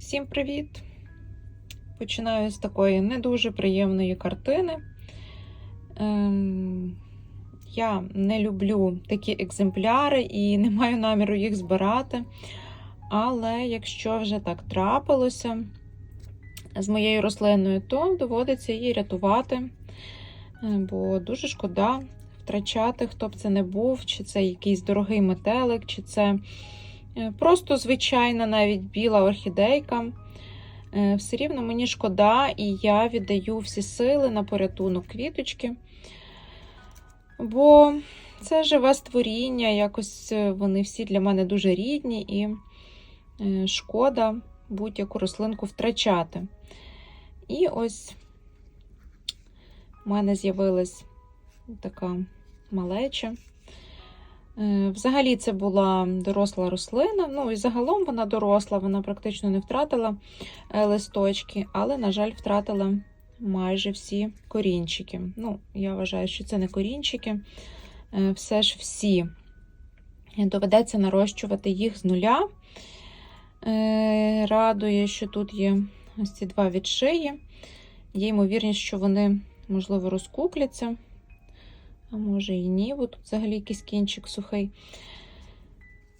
Всім привіт! Починаю з такої не дуже приємної картини. Ем, я не люблю такі екземпляри і не маю наміру їх збирати. Але якщо вже так трапилося з моєю рослиною, то доводиться її рятувати, Е, бо дуже шкода втрачати, хто б це не був, чи це якийсь дорогий метелик, чи це Просто звичайна навіть біла орхідейка. Е, Все рівно мені шкода, і я віддаю всі сили на порятунок квіточки. Бо це живе створіння, якось е, вони всі для мене дуже рідні, і е, шкода будь-яку рослинку втрачати. І ось в мене з'явилась така малеча. Е, Взагалі це була доросла рослина. Ну і загалом вона доросла, вона практично не втратила е, листочки, але, на жаль, втратила майже всі корінчики. Ну, я вважаю, що це не корінчики, е, все ж всі. Доведеться нарощувати їх з нуля. Радує, що тут є ось ці два від шиї. Є ймовірність, що вони, можливо, розкукляться. А може і ні, бо тут взагалі якийсь кінчик сухий.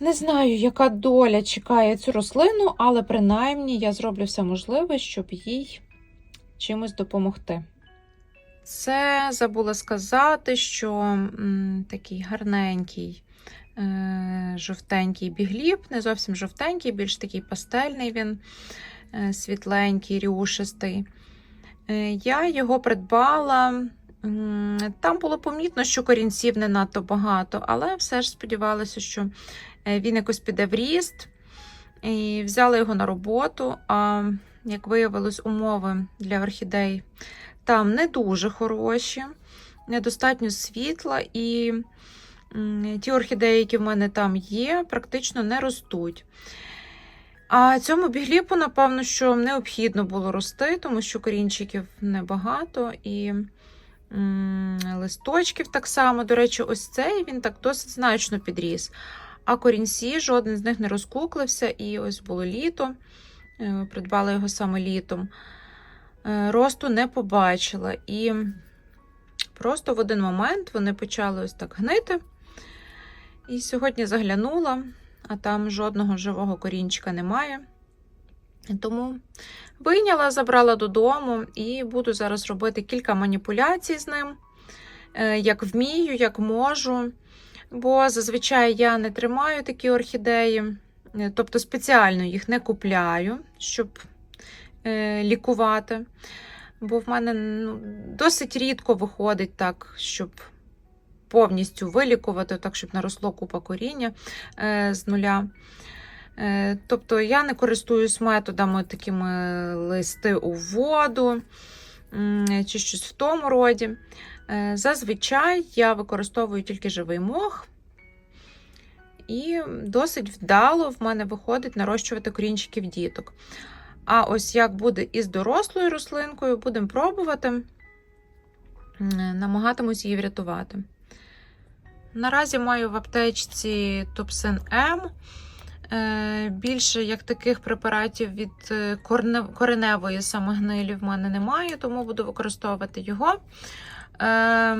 Не знаю, яка доля чекає цю рослину, але принаймні я зроблю все можливе, щоб їй чимось допомогти. Це забула сказати, що м, такий гарненький, е, жовтенький бігліп, не зовсім жовтенький, більш такий пастельний він, е, світленький, рюшистий. Е, я його придбала. Там було помітно, що корінців не надто багато, але все ж сподівалася, що е, він якось піде в ріст. І взяла його на роботу. А як виявилось, умови для орхідей там не дуже хороші, недостатньо світла, і ті орхідеї, які в мене там є, практично не ростуть. А цьому бігліпу, напевно, що необхідно було рости, тому що корінчиків небагато і листочків так само. До речі, ось цей він так досить значно підріс. А корінці, жоден з них не розкуклився, і ось було літо. е, Придбала його саме літом. Е, Росту не побачила. І просто в один момент вони почали ось так гнити. І сьогодні заглянула, а там жодного живого корінчика немає. Тому вийняла, забрала додому і буду зараз робити кілька маніпуляцій з ним, е, як вмію, як можу. Бо зазвичай я не тримаю такі орхідеї, е, тобто спеціально їх не купляю, щоб е, лікувати. Бо в мене ну, досить рідко виходить так, щоб повністю вилікувати, так, щоб наросло купа коріння з нуля. Е, Тобто я не користуюсь методами такими листи у воду чи щось в тому роді. Е, Зазвичай я використовую тільки живий мох, і досить вдало в мене виходить нарощувати корінчиків діток. А ось як буде із дорослою рослинкою, будемо пробувати, намагатимусь її врятувати. Наразі маю в аптечці Топсин М. Е, Більше як таких препаратів від е, кореневої самогнилі в мене немає, тому буду використовувати його. Е,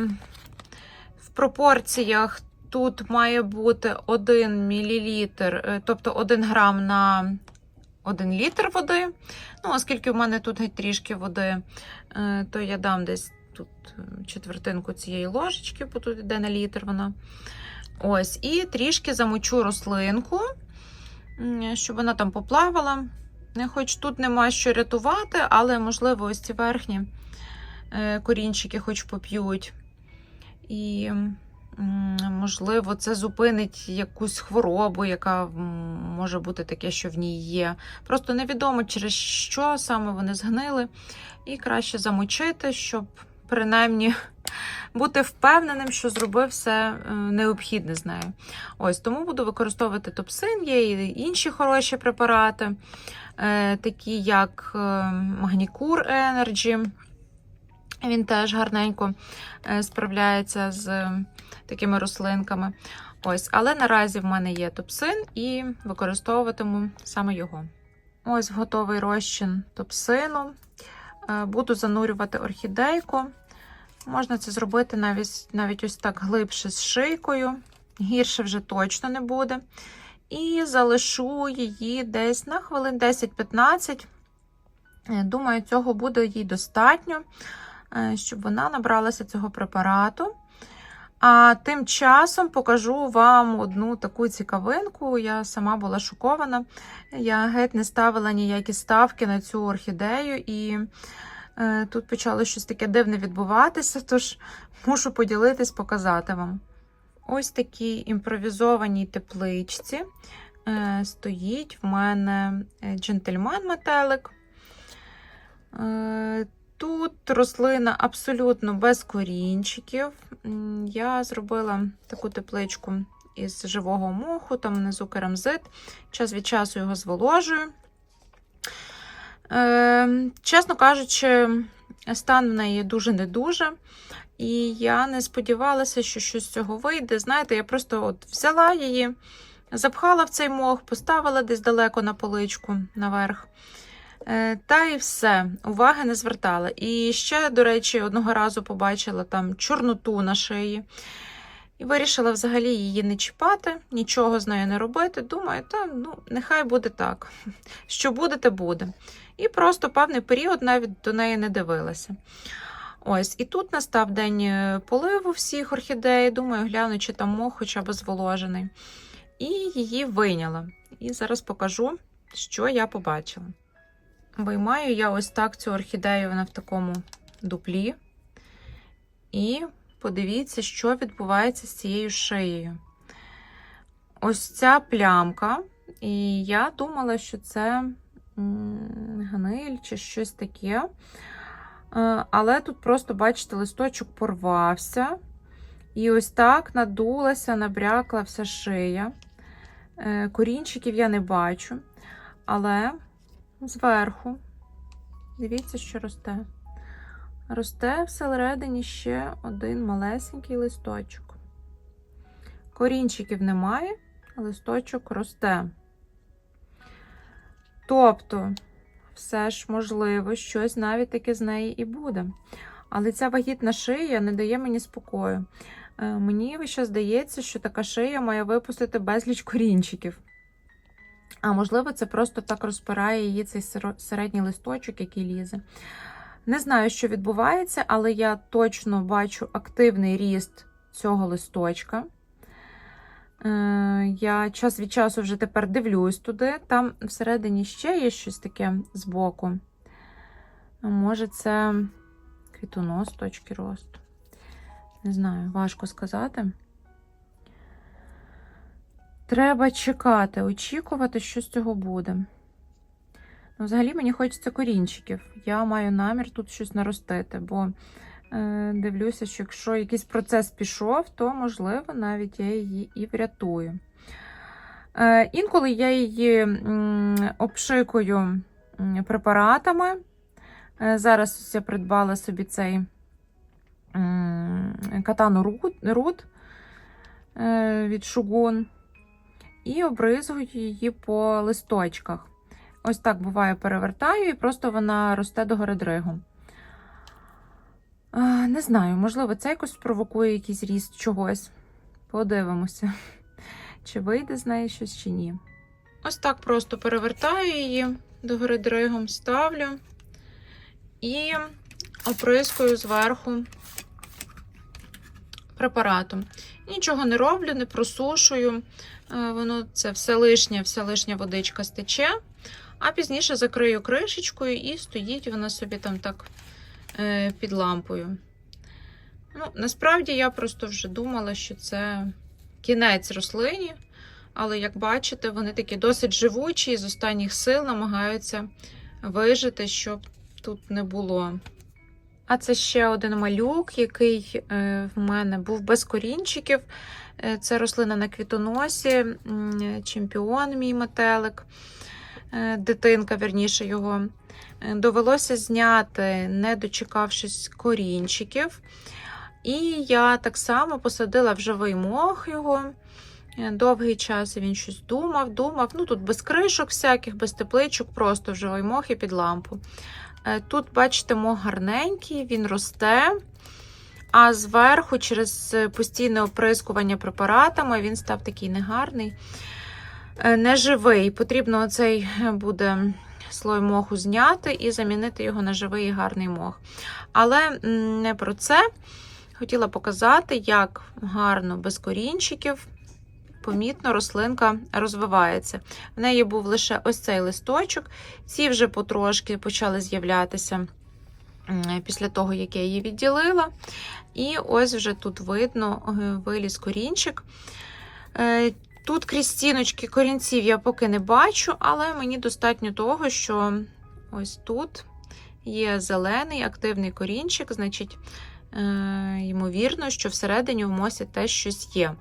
В пропорціях тут має бути 1 мл, тобто 1 грам на 1 літр води. Ну, оскільки в мене тут трішки води, то я дам десь тут четвертинку цієї ложечки, бо тут йде на літр вона. Ось, і трішки замочу рослинку, щоб вона там поплавала. Хоч тут нема що рятувати, але, можливо, ось ці верхні е, корінчики хоч поп'ють. І, можливо, це зупинить якусь хворобу, яка може бути таке, що в ній є. Просто невідомо, через що саме вони згнили. І краще замочити, щоб принаймні бути впевненим, що зробив все е, необхідне з нею. Ось тому буду використовувати топсин, є і інші хороші препарати, е, такі як е, Магнікур Energy. Він теж гарненько справляється з такими рослинками. Ось, але наразі в мене є топсин і використовуватиму саме його. ось готовий розчин топсину. Буду занурювати орхідейку. Можна це зробити навіть, навіть ось так глибше з шийкою. Гірше вже точно не буде. І залишу її десь на хвилин 10-15. Е, Думаю, цього буде їй достатньо, е, щоб вона набралася цього препарату. А тим часом покажу вам одну таку цікавинку. Я сама була шокована. Я геть не ставила ніякі ставки на цю орхідею, і тут почало щось таке дивне відбуватися, тож мушу поділитись, показати вам. Ось такій імпровізованій тепличці е, стоїть в мене джентльмен-метелик. Е, Тут рослина абсолютно без корінчиків. Я зробила таку тепличку із живого моху, там внизу керамзит. Час від часу його зволожую. Е, чесно кажучи, стан в неї дуже не дуже. І я не сподівалася, що щось з цього вийде. Знаєте, я просто от взяла її, запхала в цей мох, поставила десь далеко на поличку наверх. Е, Та і все, уваги не звертала. І ще, до речі, одного разу побачила там чорноту на шиї. І вирішила взагалі її не чіпати, нічого з нею не робити. Думаю, та ну, нехай буде так. Що буде, те буде. І просто певний період навіть до неї не дивилася. Ось, і тут настав день е, поливу всіх орхідей. Думаю, гляну, чи там мох хоча б зволожений. І її вийняла. І зараз покажу, що я побачила. Виймаю я ось так цю орхідею, вона в такому дуплі. І подивіться, що відбувається з цією шиєю. Ось ця плямка. І я думала, що це гниль чи щось таке. Е, Але тут просто, бачите, листочок порвався. І ось так надулася, набрякла вся шия. Е, Корінчиків я не бачу. Але зверху, дивіться, що росте. Росте всередині ще один малесенький листочок. Корінчиків немає, листочок росте. Тобто, все ж можливо, щось навіть таке з неї і буде. Але ця вагітна шия не дає мені спокою. Е, Мені ще здається, що така шия має випустити безліч корінчиків. А можливо, це просто так розпирає її цей середній листочок, який лізе. Не знаю, що відбувається, але я точно бачу активний ріст цього листочка. Е, Я час від часу вже тепер дивлюсь туди. Там всередині ще є щось таке збоку. Може, це квітонос точки росту. Не знаю, важко сказати. Треба чекати, очікувати, що з цього буде. Ну, взагалі мені хочеться корінчиків. Я маю намір тут щось наростити, бо дивлюся, що якщо якийсь процес пішов, то, можливо, навіть я її і врятую. Е, інколи я її обшикую препаратами. Е, зараз я придбала собі цей катану руд, е, від шугун і обризую її по листочках. Ось так буває, перевертаю, і просто вона росте до дригом. Не знаю, можливо, це якось спровокує якийсь ріст чогось. Подивимося, чи вийде з неї щось, чи ні. Ось так просто перевертаю її до дригом, ставлю і оприскую зверху препаратом. Нічого не роблю, не просушую. Е, Воно це все лишнє, вся лишня водичка стече. А пізніше закрию кришечкою і стоїть вона собі там так під лампою. Ну, Насправді я просто вже думала, що це кінець рослині. Але, як бачите, вони такі досить живучі і з останніх сил намагаються вижити, щоб тут не було. А це ще один малюк, який е, в мене був без корінчиків. Е, Це рослина на квітоносі, чемпіон мій метелик, е, дитинка, верніше його. Е, Довелося зняти, не дочекавшись корінчиків. І я так само посадила в живий мох його. Е, Довгий час він щось думав, думав. Ну тут без кришок всяких, без тепличок, просто вже ой мох і під лампу. Е, Тут, бачите, мох гарненький, він росте. А зверху, через е, постійне оприскування препаратами, він став такий негарний, е, неживий. Потрібно оцей е, буде слой моху зняти і замінити його на живий і гарний мох. Але не про це. Хотіла показати, як гарно без корінчиків, помітно рослинка розвивається. В неї був лише ось цей листочок. Ці вже потрошки почали з'являтися після того, як я її відділила. І ось вже тут видно е, виліз корінчик. Тут крізь стіночки корінців я поки не бачу, але мені достатньо того, що ось тут є зелений активний корінчик, значить, е, ймовірно, що всередині в мосі теж щось є.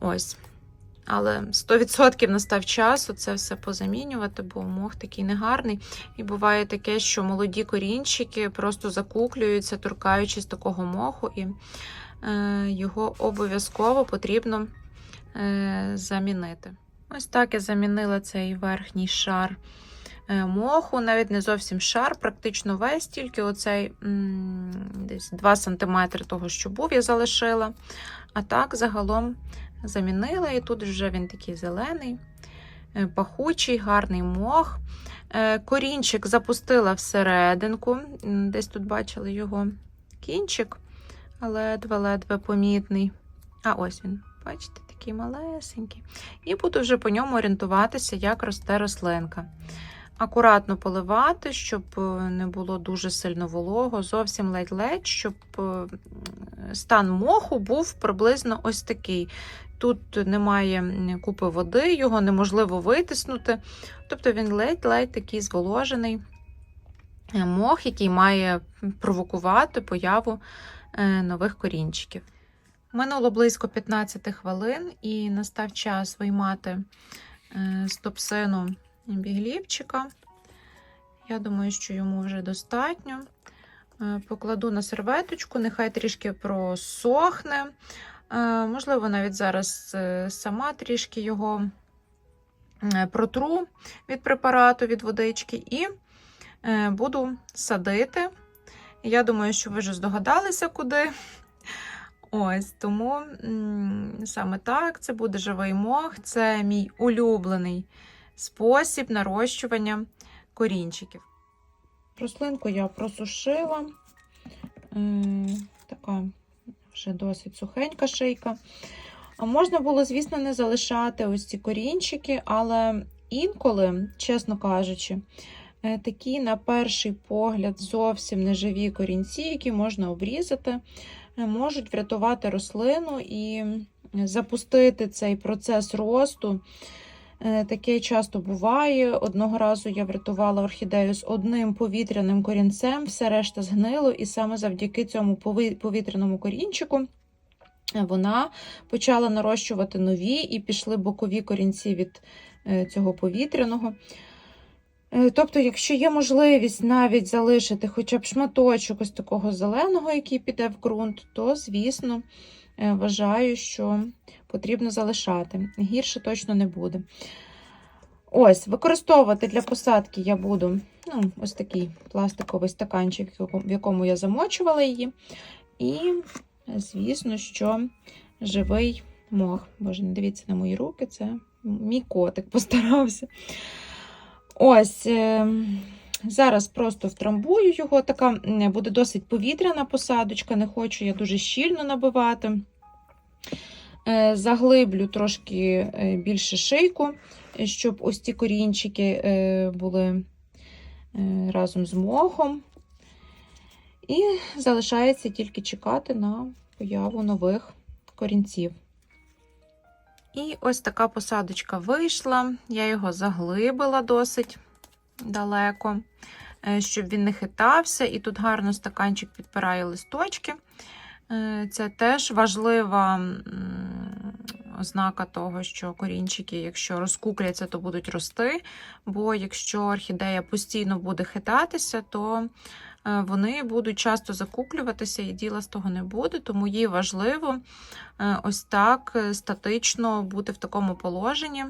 Ось. Але 100% настав час це все позамінювати, бо мох такий негарний. І буває таке, що молоді корінчики просто закуклюються, торкаючись такого моху, і е, його обов'язково потрібно замінити. Ось так я замінила цей верхній шар е, моху, навіть не зовсім шар, практично весь, тільки оцей десь 2 см того, що був, я залишила. А так загалом замінила, і тут вже він такий зелений, е, пахучий, гарний мох. Е, Корінчик запустила всерединку, десь тут бачили його кінчик, ледве-ледве помітний. А ось він, бачите, такий малесенький. І буду вже по ньому орієнтуватися, як росте рослинка. Акуратно поливати, щоб е, не було дуже сильно волого, зовсім ледь-ледь, щоб е, стан моху був приблизно ось такий. Тут немає купи води, його неможливо витиснути. Тобто він ледь-ледь такий зволожений е, мох, який має провокувати появу нових корінчиків. Минуло близько 15 хвилин, і настав час виймати е, з топсину біглівчика. Я думаю, що йому вже достатньо. Е, Покладу на серветочку, нехай трішки просохне. Е, Можливо, навіть зараз е, сама трішки його е, протру від препарату, від водички, і е, буду садити. Я думаю, що ви вже здогадалися, куди. Ось тому саме так, це буде живий мох, це мій улюблений спосіб нарощування корінчиків. Рослинку я просушила. Така вже досить сухенька шийка. Можна було, звісно, не залишати ось ці корінчики, але інколи, чесно кажучи, е, такі, на перший погляд, зовсім неживі корінці, які можна обрізати, е, можуть врятувати рослину і запустити цей процес росту. Е, Таке часто буває. Одного разу я врятувала орхідею з одним повітряним корінцем, все решта згнило, і саме завдяки цьому повітряному корінчику е, вона почала нарощувати нові і пішли бокові корінці від е, цього повітряного. Е, Тобто, якщо є можливість навіть залишити хоча б шматочок ось такого зеленого, який піде в ґрунт, то, звісно, е, вважаю, що потрібно залишати. Гірше точно не буде. Ось, використовувати для посадки я буду ну, ось такий пластиковий стаканчик, в якому я замочувала її. І, звісно, що живий мох. Боже, не дивіться на мої руки, це мій котик постарався. Ось. е, Зараз просто втрамбую його. Така буде досить повітряна посадочка, не хочу я дуже щільно набивати. Е, Заглиблю трошки е, більше шийку, щоб ось ці корінчики були разом з мохом. І залишається тільки чекати на появу нових корінців. І ось така посадочка вийшла. Я його заглибила досить далеко, е, щоб він не хитався. І тут гарно стаканчик підпирає листочки. Е, Це теж важлива ознака того, що корінчики, якщо розкукляться, то будуть рости. Бо якщо орхідея постійно буде хитатися, то вони будуть часто закуплюватися і діла з того не буде, тому їй важливо е, ось так е, статично бути в такому положенні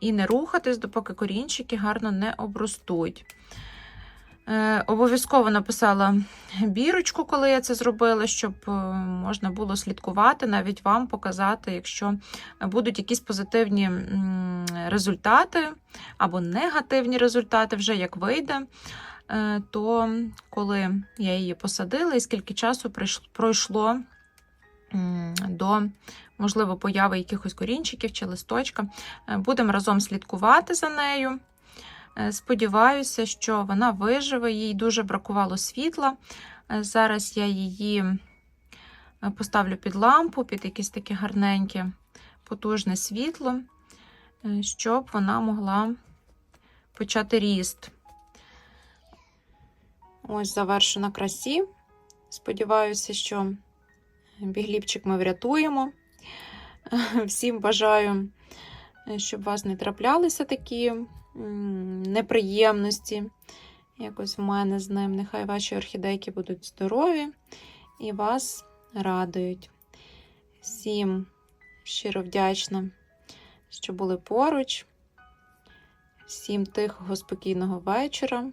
і не рухатись, допоки корінчики гарно не обростуть. Е, Обов'язково написала бірочку, коли я це зробила, щоб е, можна було слідкувати, навіть вам показати, якщо будуть якісь позитивні результати або негативні результати, вже як вийде. Е, То коли я її посадила, і скільки часу пройшло до, можливо, появи якихось корінчиків чи листочка, Е, будемо разом слідкувати за нею. Е, Сподіваюся, що вона виживе, їй дуже бракувало світла. Зараз я її поставлю під лампу, під якесь таке гарненьке, потужне світло, щоб вона могла почати ріст. Ось завершена красі. Сподіваюся, що бігліпчик ми врятуємо. Всім бажаю, щоб у вас не траплялися такі неприємності. Якось в мене з ним. Нехай ваші орхідейки будуть здорові і вас радують. Всім щиро вдячна, що були поруч. Всім тихого, спокійного вечора